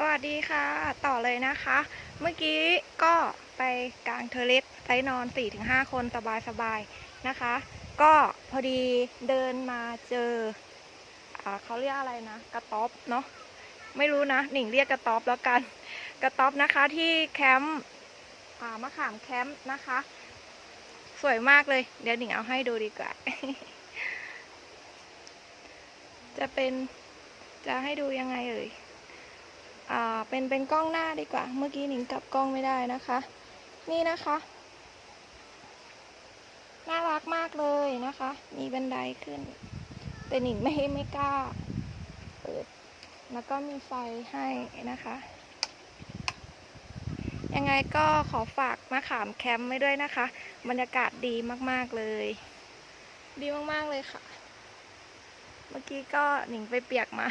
สวัสดีค่ะ ต่อเลยนะคะ เมื่อกี้ก็ไปกลางเทเลสไซส์นอน 4-5 คนสบายๆนะคะ ก็พอดีเดินมาเจออเขาเรียกอะไรนะ กระต๊อบเนาะไม่รู้นะ หนิงเรียกกระต๊อบแล้วกัน กระต๊อบนะคะที่แคมป์ามะขามแคมป์นะคะ สวยมากเลย เดี๋ยวหนิงเอาให้ดูดีกว่า จะเป็นจะให้ดูยังไงเอ่ย เป็นเป็นกล้องหน้าดีกว่า เมื่อกี้หนิงกลับกล้องไม่ได้นะคะ นี่นะคะ น่ารักมากเลยนะคะ มีบันไดขึ้น แต่หนิงไม่ไม่กล้าเปิดแล้วก็มีไฟให้นะคะ ยังไงก็ขอฝากมาขามแคมป์ไว้ด้วยนะคะ บรรยากาศดีมาก ๆ เลย ดีมาก ๆ เลยค่ะ เมื่อกี้ก็หนิงไปเปียกมา